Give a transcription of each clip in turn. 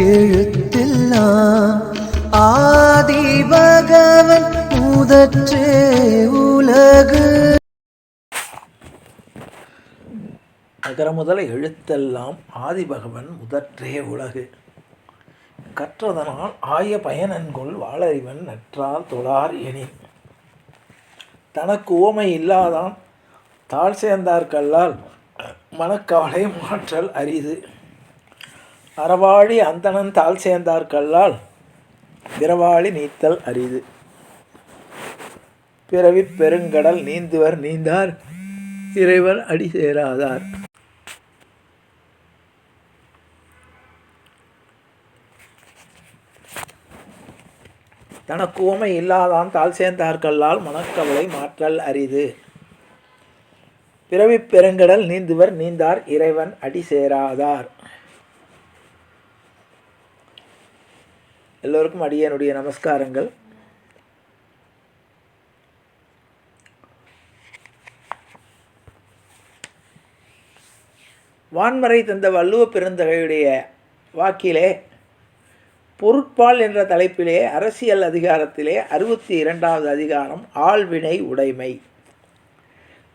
எழுத்தெல்லாம் ஆதி பகவன் முதற்றே உலகு. அகர முதல எழுத்தெல்லாம் ஆதிபகவன் முதற்றே உலகு. கற்றதனால் ஆய பயனன்கொள் வாழறிவன் நற்றால் தொழார் எனி தனக்கு ஓமை இல்லாதான் தாழ் சேர்ந்தார்கல்லால் மனக்கவலை மாற்றல் அரிது. அறவாழி அந்தணன் தாழ் சேர்ந்தார்கல்லால் பிறவாழி நீத்தல் அரிது. பிறவிப் பெருங்கடல் நீந்துவர் நீந்தார். இறைவர் அடி சேராதார். தனக்கு உவமை இல்லாதான் தாழ் சேர்ந்தார்கல்லால் மனக்கவலை மாற்றல் அரிது. பிறவிப் பெருங்கடல் நீந்துவர் நீந்தார். இறைவன் அடி சேராதார். எல்லோருக்கும் அடியனுடைய நமஸ்காரங்கள். வான்மறை தந்த வள்ளுவ பெருந்தகையுடைய வாக்கிலே பொருட்பால் என்ற தலைப்பிலே அரசியல் அதிகாரத்திலே அறுபத்தி இரண்டாவது அதிகாரம் ஆழ்வினை உடைமை.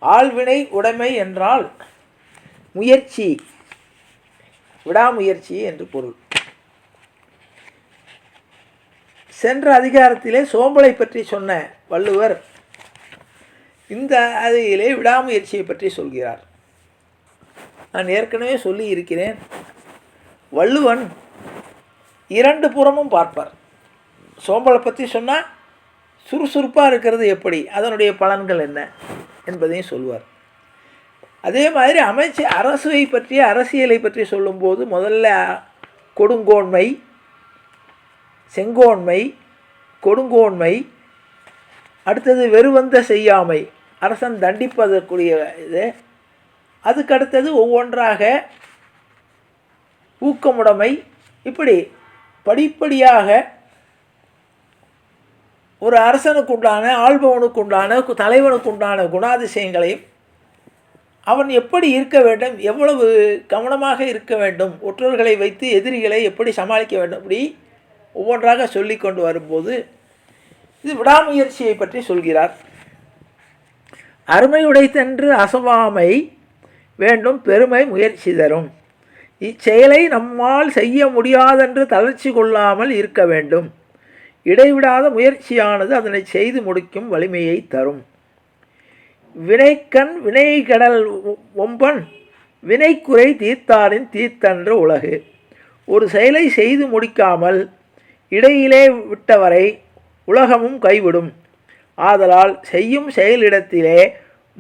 ஆள்வினை உடைமை என்றால் முயற்சி விடாமுயற்சி என்று பொருள். சென்ற அதிகாரத்திலே சோம்பலை பற்றி சொன்ன வள்ளுவர் இந்த அதிலே விடாமுயற்சியை பற்றி சொல்கிறார். நான் ஏற்கனவே சொல்லி இருக்கிறேன் வள்ளுவன் இரண்டு புறமும் பார்ப்பார். சோம்பலை பற்றி சொன்னால் சுறுசுறுப்பாக இருக்கிறது எப்படி? அதனுடைய பலன்கள் என்ன? என்பதையும் சொல்லுவார் அதே மாதிரி அமைச்சு அரசுவை பற்றி அரசியலை பற்றி சொல்லும்போது முதல்ல கொடுங்கோன்மை செங்கோன்மை கொடுங்கோன்மை அடுத்தது வெறுவந்த செய்யாமை. அரசன் தண்டிப்பதற்குரிய இது. அதுக்கு அடுத்தது ஒவ்வொன்றாக ஊக்கமுடைமை. இப்படி படிப்படியாக ஒரு அரசனுக்குண்டான ஆள்பவனுக்குண்டான தலைவனுக்குண்டான கு- குணாதிசயங்களையும் அவன் எப்படி இருக்க வேண்டும் எவ்வளவு கவனமாக இருக்க வேண்டும் ஒற்றர்களை வைத்து எதிரிகளை எப்படி சமாளிக்க வேண்டும் அப்படி ஒவ்வொன்றாக சொல்லி கொண்டு வரும்போது இது விடாமுயற்சியை பற்றி சொல்கிறார். அருமையுடைத்தன்று அசவாமை வேண்டும் பெருமை முயற்சி தரும். இச்செயலை நம்மால் செய்ய முடியாதென்று தளர்ச்சி கொள்ளாமல் இருக்க வேண்டும். இடைவிடாத முயற்சியானது அதனை செய்து முடிக்கும் வலிமையை தரும். வினைக்கண் வினைகடல் கடல் ஒம்பன் வினைக்குறை தீர்த்தாரின் தீர்த்தன்று உலகு. ஒரு செயலை செய்து முடிக்காமல் இடையிலே விட்டவரை உலகமும் கைவிடும். ஆதலால் செய்யும் செயலிடத்திலே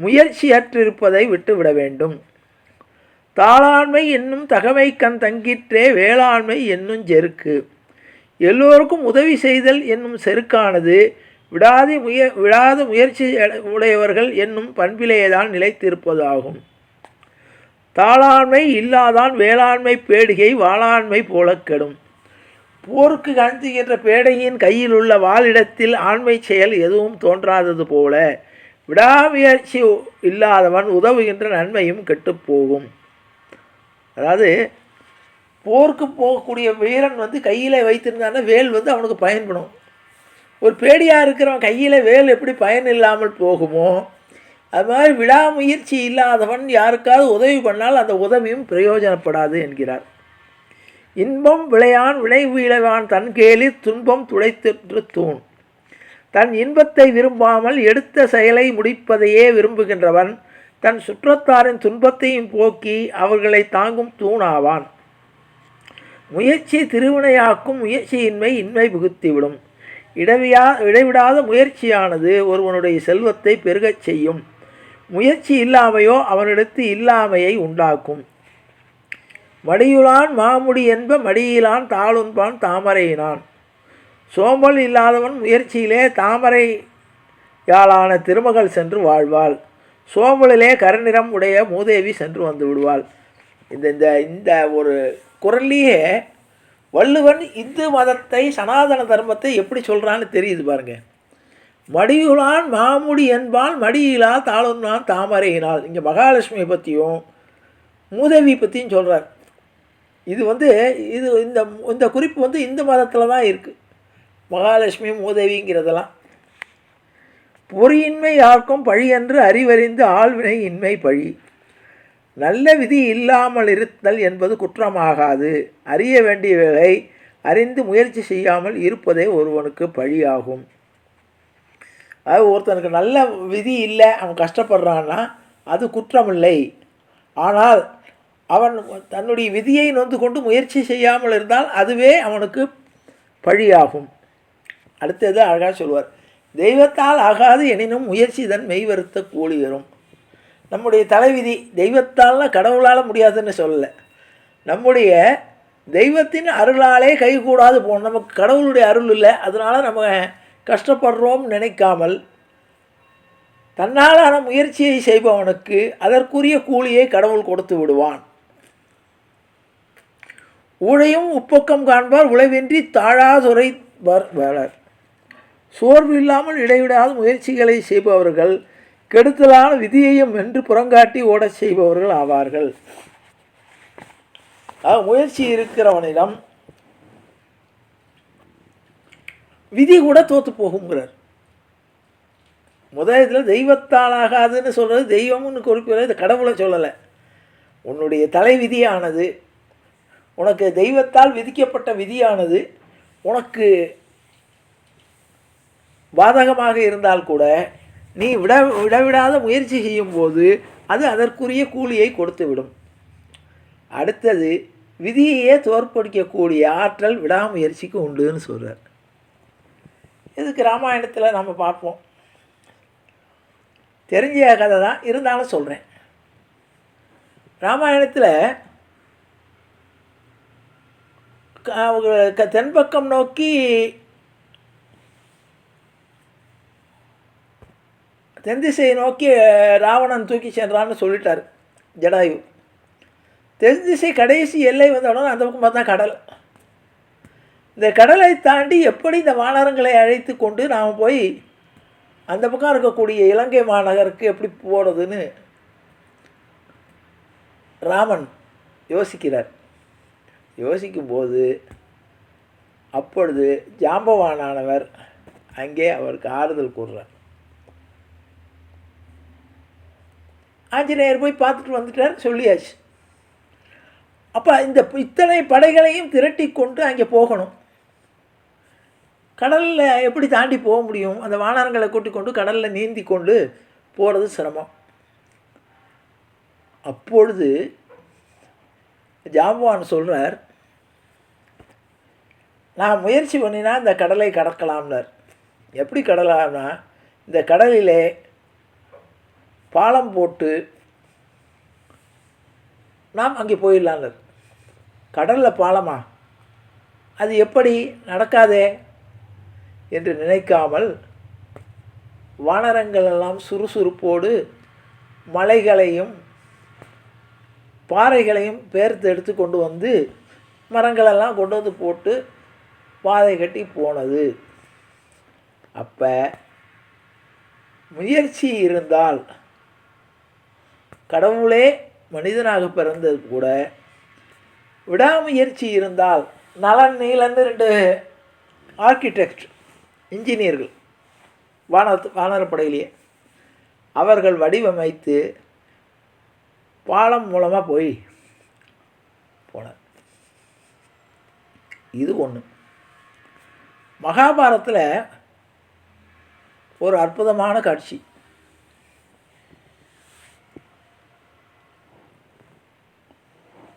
முயற்சியற்றிருப்பதை விட்டுவிட வேண்டும். தாளாண்மை என்னும் தகமை கண் தங்கிற்றே வேளாண்மை என்னும் செருக்கு. எல்லோருக்கும் உதவி செய்தல் என்னும் செருக்கானது விடாது முய விடாத முயற்சி உடையவர்கள் என்னும் பண்பிலேதான் நிலைத்திருப்பதாகும். தாளாண்மை இல்லாதான் வேளாண்மை பேடிகை வாளாண்மை போல கெடும். போருக்கு கஞ்சுகின்ற பேடையின் கையில் உள்ள வாளிடத்தில் ஆண்மை செயல் எதுவும் தோன்றாதது போல. விடாமுயற்சி இல்லாதவன் உதவுகின்ற நன்மையும் கெட்டுப்போகும் அதாவது போருக்கு போகக்கூடிய வீரன் வந்து கையில் வைத்திருந்தான்னா வேல் வந்து அவனுக்கு பயன்படும். ஒரு பேடியாக இருக்கிறவன் கையில் வேல் எப்படி பயன் இல்லாமல் போகுமோ அது மாதிரி விடாமுயற்சி இல்லாதவன் யாருக்காவது உதவி பண்ணால் அந்த உதவியும் பிரயோஜனப்படாது என்கிறார். இன்பம் விளையான் விளைவு விளைவான் தன் கேலி துன்பம் துடைத்திற்று தூண். தன் இன்பத்தை விரும்பாமல் எடுத்த செயலை முடிப்பதையே விரும்புகின்றவன் தன் சுற்றத்தாரின் துன்பத்தையும் போக்கி அவர்களை தாங்கும் தூணாவான். முயற்சி திருவினையாக்கும் முயற்சியின்மை இன்மை புகுத்திவிடும். இடவியா இடைவிடாத முயற்சியானது ஒருவனுடைய செல்வத்தை பெருகச் செய்யும். முயற்சி இல்லாமையோ அவனிடத்து இல்லாமையை உண்டாக்கும். மடியுளான் மாமுடி என்ப மடியிலான் தாளுன்பான் தாமரையினான். சோம்பல் இல்லாதவன் முயற்சியிலே தாமரை யாழான திருமகள் சென்று வாழ்வாள். சோம்பலிலே கருநிறம் உடைய மூதேவி சென்று வந்து விடுவாள். இந்த இந்த இந்த ஒரு குரல்லையே வள்ளுவன் இந்து மதத்தை சனாதன தர்மத்தை எப்படி சொல்கிறான்னு தெரியுது பாருங்க. மடியுளான் மாமுடி என்பான் மடியிலா தாளுன்னான் தாமரையினால். இங்கே மகாலட்சுமியை பற்றியும் மூதேவி பற்றியும் சொல்கிறார் இது வந்து இது இந்த இந்த குறிப்பு வந்து இந்து மதத்தில் தான் இருக்குது மகாலட்சுமி மூதேவிங்கிறதெல்லாம். பொறியின்மை யாருக்கும் பழி என்று அறிவறிந்து ஆழ்வினை இன்மை பழி. நல்ல விதி இல்லாமல் இருத்தல் என்பது குற்றமாகாது. அறிய வேண்டியவைகளை அறிந்து முயற்சி செய்யாமல் இருப்பதே ஒருவனுக்கு பழியாகும். அது ஒருத்தனுக்கு நல்ல விதி இல்லை அவன் கஷ்டப்படுறான்னா அது குற்றமில்லை. ஆனால் அவன் தன்னுடைய விதியை நொந்து கொண்டு முயற்சி செய்யாமல் இருந்தால் அதுவே அவனுக்கு பழியாகும். அடுத்தது அழகாக சொல்வார் தெய்வத்தால் ஆகாது எனினும் முயற்சி தன் மெய்வருத்த கூலி வரும் நம்முடைய தலைவிதி தெய்வத்தால்னா கடவுளால் முடியாதுன்னு சொல்லலை. நம்முடைய தெய்வத்தின் அருளாலே கைகூடாது போகணும் நமக்கு கடவுளுடைய அருள் இல்லை அதனால் நம்ம கஷ்டப்படுறோம் நினைக்காமல் தன்னாலான முயற்சியை செய்பவனுக்கு அதற்குரிய கூலியை கடவுள் கொடுத்து விடுவான். ஊழையும் உப்பக்கம் காண்பார் உழைவின்றி தாழாதுரை வளர். சோர்வு இல்லாமல் இடைவிடாத முயற்சிகளை செய்பவர்கள் கெடுத்தலான விதியையும் வென்று புறங்காட்டி ஓடச் செய்பவர்கள் ஆவார்கள். முயற்சி இருக்கிறவனிடம் விதி கூட தோத்து போகுங்கிறார் முதல் இதில் தெய்வத்தால் சொல்கிறது தெய்வம்னு குறிப்பிட இது கடவுளை சொல்லலை. உன்னுடைய தலை விதியானது உனக்கு தெய்வத்தால் விதிக்கப்பட்ட விதியானது உனக்கு பாதகமாக இருந்தால் கூட நீ விட விடவிடாத முயற்சி செய்யும்போது அது அதற்குரிய கூலியை கொடுத்துவிடும். அடுத்தது விதியையே தோற்படிக்கக்கூடிய ஆற்றல் விடாமுயற்சிக்கு உண்டுன்னு சொல்கிறார் இதுக்கு ராமாயணத்தில் நம்ம பார்ப்போம்? தெரிஞ்ச கதை தான் இருந்தாலும் சொல்கிறேன் ராமாயணத்தில் க- அவங்க க- தென்பக்கம் நோக்கி தென் திசையை நோக்கி ராவணன் தூக்கி சென்றான்னு சொல்லிட்டார் ஜடாயு. தென் திசை கடைசி எல்லை வந்தவுடனே அந்த பக்கம் பார்த்தா கடல். இந்த கடலை தாண்டி எப்படி இந்த வானரங்களை அழைத்து கொண்டு நாம் போய் அந்த பக்கம் இருக்கக்கூடிய இலங்கை மாநகருக்கு எப்படி போகிறதுன்னு ராமன் யோசிக்கிறார். யோசிக்கும்போது அப்பொழுது ஜாம்பவானானவர் அங்கே அவருக்கு ஆறுதல் கூறுறார். ஆஞ்சநேயர் போய் பார்த்துட்டு வந்துட்டார் சொல்லியாச்சு. அப்போ இந்த இத்தனை படைகளையும் திரட்டி கொண்டு அங்கே போகணும். கடலில் எப்படி தாண்டி போக முடியும்? அந்த வானரங்களை கூட்டிக் கொண்டு கடலில் நீந்தி கொண்டு போகிறது சிரமம். அப்பொழுது ஜாம்பவான் சொல்கிறார் நான் முயற்சி பண்ணினா இந்த கடலை கடக்கலாம்னார். எப்படி கடலாம்னா இந்த கடலிலே பாலம் போட்டு நாம் அங்கே போயிடலாம்னார். கடலில் பாலமா? அது எப்படி? நடக்காதே என்று நினைக்காமல் வானரங்கள் எல்லாம் சுறுசுறுப்போடு மலைகளையும் பாறைகளையும் பேர்த்து எடுத்து கொண்டு வந்து மரங்களெல்லாம் கொண்டு வந்து போட்டு பாதை கட்டி போனது. அப்போ முயற்சி இருந்தால் கடவுளே மனிதனாக பிறந்தது கூட விடாமுயற்சி இருந்தால் நலன் நீலன்னு ரெண்டு ஆர்கிடெக்ட் இன்ஜினியர்கள் வான வானரப்படையிலேயே அவர்கள் வடிவமைத்து பாலம் மூலமாக போய் போனார். இது ஒன்று மகாபாரத்தில் ஒரு அற்புதமான காட்சி.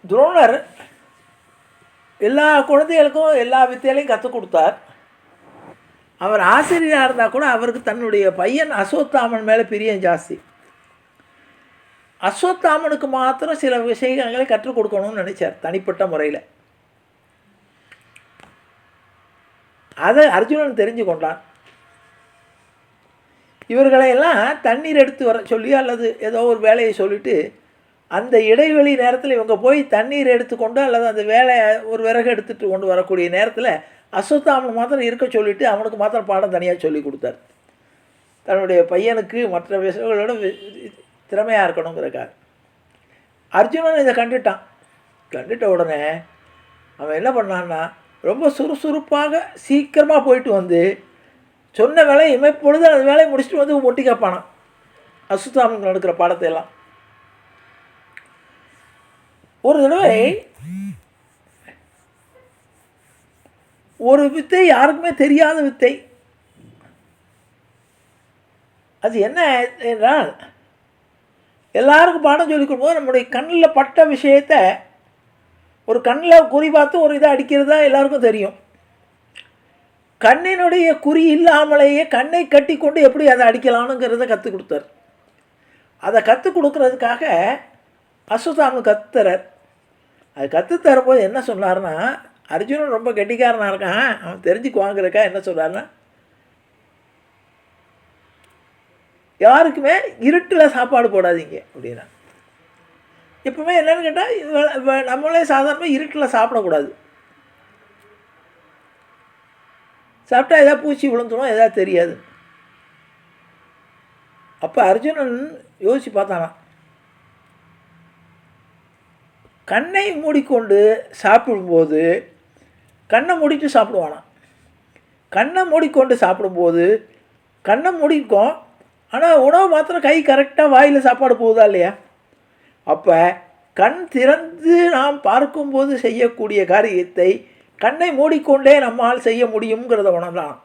துரோணர் எல்லா குழந்தைகளுக்கும் எல்லா வித்தைகளையும் கற்றுக் கொடுத்தார். அவர் ஆசிரியராக இருந்தால் கூட அவருக்கு தன்னுடைய பையன் அசோத்தாமன் மேலே பிரியம் ஜாஸ்தி. அஸ்வத்தாமனுக்கு மாத்திரம் சில விஷயங்களை கற்றுக் கொடுக்கணும்னு நினச்சார் தனிப்பட்ட முறையில். அதை அர்ஜுனன் தெரிஞ்சு கொண்டான். இவர்களையெல்லாம் தண்ணீர் எடுத்து வர சொல்லி அல்லது ஏதோ ஒரு வேலையை சொல்லிவிட்டு அந்த இடைவெளி நேரத்தில் இவங்க போய் தண்ணீர் எடுத்துக்கொண்டு அல்லது அந்த வேலையை ஒரு விறகு எடுத்துகிட்டு கொண்டு வரக்கூடிய நேரத்தில் அஸ்வத்தாமன் மாத்திரம் இருக்க சொல்லிவிட்டு அவனுக்கு மாத்திரம் பாடம் தனியாக சொல்லி கொடுத்தார். தன்னுடைய பையனுக்கு மற்ற விஷயங்களோட திறமையாக இருக்கணுங்கிறக்காக அர்ஜுனன் இதை கண்டுட்டான். கண்டுட்ட உடனே அவன் என்ன பண்ணான்னா ரொம்ப சுறுசுறுப்பாக சீக்கிரமாக போயிட்டு வந்து சொன்ன வேலையை இமைப்பொழுது அந்த வேலையை முடிச்சுட்டு வந்து ஒட்டி கேட்பானான் அசுத்தாமன் நடக்கிற பாடத்தை எல்லாம் ஒரு தடவை ஒரு வித்தை யாருக்குமே தெரியாத வித்தை. அது என்ன என்றால் எல்லாருக்கும் பாடம் சொல்லிக் கொடுக்கும்போது நம்முடைய கண்ணில் பட்ட விஷயத்தை ஒரு கண்ணில் குறி பார்த்து ஒரு இதை அடிக்கிறது தான் எல்லாருக்கும் தெரியும். கண்ணினுடைய குறி இல்லாமலேயே கண்ணை கட்டி கொண்டு எப்படி அதை அடிக்கலாம்னுங்கிறத கற்றுக் கொடுத்தார். அதை கற்றுக் கொடுக்கறதுக்காக அசுதாமன் கத்துறார் அது கற்றுத்தரும்போது என்ன சொன்னார்னா அர்ஜுனன் ரொம்ப கெட்டிக்காரனாக இருக்கான் அவன் தெரிஞ்சுக்குவாங்கிறக்கா என்ன சொல்கிறாருன்னா யாருக்குமே இருட்டில் சாப்பாடு போடாதீங்க அப்படின்னா. எப்பவுமே என்னென்னு கேட்டால் நம்மளே சாதாரணமாக இருட்டில் சாப்பிடக்கூடாது. சாப்பிட்டா எதாவது பூச்சி விழுந்துடும் எதாவது தெரியாது. அப்போ அர்ஜுனன் யோசித்து பார்த்தானா கண்ணை மூடிக்கொண்டு சாப்பிடும்போது கண்ணை மூடிட்டு சாப்பிடுவானாம். கண்ணை மூடிக்கொண்டு சாப்பிடும்போது கண்ணை மூடிக்கும் ஆனால் உணவு மாத்திரம் கை கரெக்டாக வாயில் சாப்பாடு போகுதா இல்லையா? அப்போ கண் திறந்து நாம் பார்க்கும்போது செய்யக்கூடிய காரியத்தை கண்ணை மூடிக்கொண்டே நம்மால் செய்ய முடியுங்கிறத உணர்ந்தான்.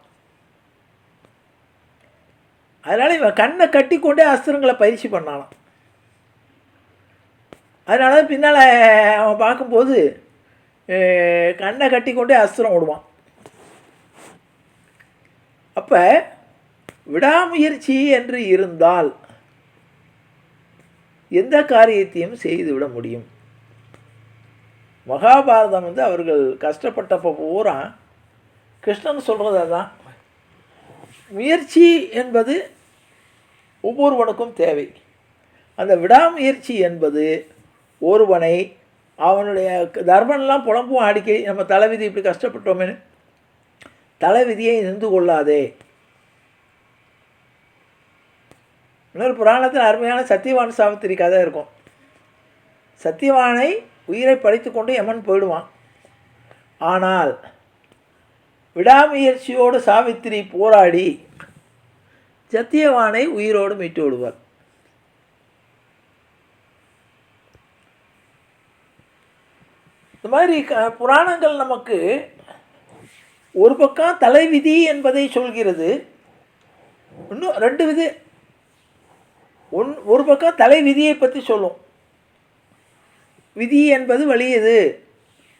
அதனால் இவன் கண்ணை கட்டிக்கொண்டே அஸ்திரங்களை பயிற்சி பண்ணானான் அதனால பின்னால் அவன் பார்க்கும்போது கண்ணை கட்டிக்கொண்டே அஸ்திரம் விடுவான் அப்போ விடாமுயற்சி என்று இருந்தால் எந்த காரியத்தையும் செய்துவிட முடியும். மகாபாரதம் வந்து அவர்கள் கஷ்டப்பட்டப்போ பூரா கிருஷ்ணன் சொல்கிறது தான் முயற்சி என்பது ஒவ்வொருவனுக்கும் தேவை. அந்த விடாமுயற்சி என்பது ஒருவனை அவனுடைய தர்மன்லாம் புலம்பும் அடிக்கடி நம்ம தலைவிதி இப்படி கஷ்டப்பட்டோமேனு தலைவிதியை நின்று கொள்ளாதே. இன்னொரு புராணத்தில் அருமையான சத்தியவான் சாவித்திரி கதை இருக்கும். சத்தியவானை உயிரை படைத்துக்கொண்டு யமன் போயிடுவான். ஆனால் விடாமுயற்சியோடு சாவித்திரி போராடி சத்தியவானை உயிரோடு மீட்டு விடுவார் இந்த மாதிரி க புராணங்கள் நமக்கு ஒரு பக்கம் தலைவிதி என்பதை சொல்கிறது. இன்னும் ரெண்டு விதி ஒன் ஒரு பக்கம் தலை விதியை பற்றி சொல்லும். விதி என்பது வலியது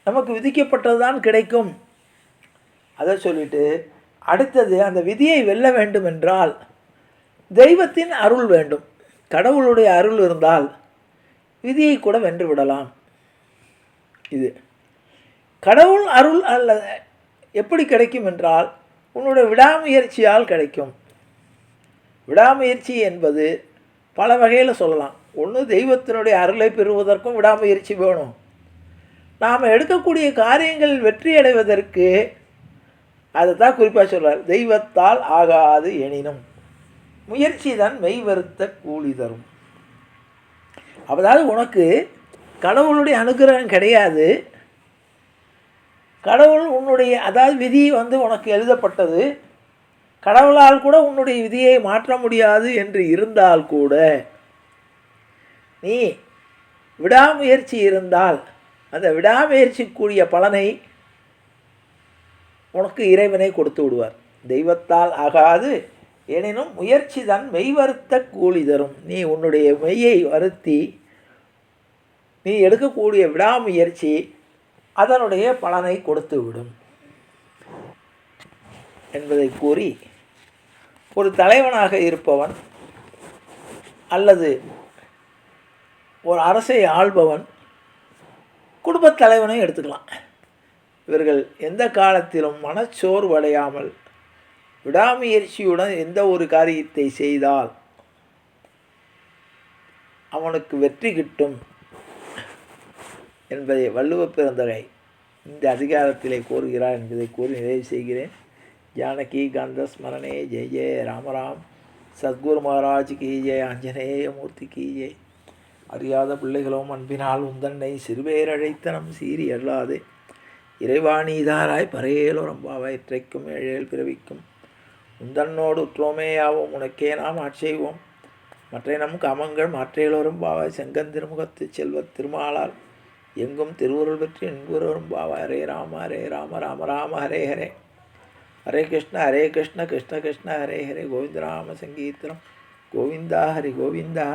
நமக்கு விதிக்கப்பட்டது தான் கிடைக்கும். அதை சொல்லிட்டு அடுத்தது அந்த விதியை வெல்ல வேண்டும் என்றால் தெய்வத்தின் அருள் வேண்டும். கடவுளுடைய அருள் இருந்தால் விதியை கூட வென்று விடலாம். இது. கடவுள் அருள் அல்ல எப்படி கிடைக்கும் என்றால் உன்னுடைய விடாமுயற்சியால் கிடைக்கும். விடாமுயற்சி என்பது பல வகையில் சொல்லலாம். ஒன்று தெய்வத்தினுடைய அருளை பெறுவதற்கும் விடாமுயற்சி வேணும். நாம் எடுக்கக்கூடிய காரியங்கள் வெற்றி அடைவதற்கு அதை தான் குறிப்பாக சொல்கிறார் தெய்வத்தால் ஆகாது எனினும். முயற்சி தான் மெய் வருத்த கூலி தரும். அதாவது உனக்கு கடவுளுடைய அனுகிரகம் கிடையாது. கடவுள் உன்னுடைய அதாவது விதி வந்து உனக்கு எழுதப்பட்டது. கடவுளால் கூட உன்னுடைய விதியை மாற்ற முடியாது என்று இருந்தால் கூட நீ விடாமுயற்சி இருந்தால் அந்த விடாமுயற்சிக்குரிய பலனை உனக்கு இறைவனை கொடுத்து விடுவார். தெய்வத்தால் ஆகாது எனினும் முயற்சி தான் மெய் வருத்த கூலி தரும். நீ உன்னுடைய மெய்யை வருத்தி நீ எடுக்கக்கூடிய விடாமுயற்சி அதனுடைய பலனை கொடுத்து விடும். என்பதை கூறி ஒரு தலைவனாக இருப்பவன் அல்லது ஒரு அரசை ஆள்பவன் குடும்பத் தலைவனையும் எடுத்துக்கலாம். இவர்கள் எந்த காலத்திலும் மனச்சோர்வடையாமல் விடாமுயற்சியுடன் எந்த ஒரு காரியத்தை செய்தால் அவனுக்கு வெற்றி கிட்டும் என்பதை வள்ளுவ பிறந்தகை இந்த அதிகாரத்திலே கோருகிறார் என்பதை கூறி நிறைவு செய்கிறேன். ஜானகி காந்த ஸ்மரணே ஜெய ஜெய ராமராம் சத்குரு மகாராஜ் கி ஜெய ஆஞ்சநேயமூர்த்தி கி ஜெய் அறியாத பிள்ளைகளும் அன்பினால் உந்தன்னை சிறுபேரழைத்தனம் சீறி அல்லாது. இறைவா நீதாராய் பறையேலோரம்பாவாய் இற்றைக்கும் ஏழேல் பிறவிக்கும். உந்தன்னோடு உற்றோமேயாவோம் உனக்கே நாம் ஆட்செய்வோம் மற்ற நம் காமங்கள் மாற்றையிலோரும் பாவாய் செங்கன் திருமுகத்து செல்வத் திருமாலால். எங்கும் திருவுருள் பெற்று என்புரோரும் பாவா ஹரே ராம ஹரே ராம ராம ராம ஹரே ஹரே. ஹரே கிருஷ்ண ஹரே கிருஷ்ண கிருஷ்ண கிருஷ்ண ஹரே ஹரே கோவிந்த ராம சங்கீர்த்தனம் கோவிந்தா ஹரி கோவிந்தா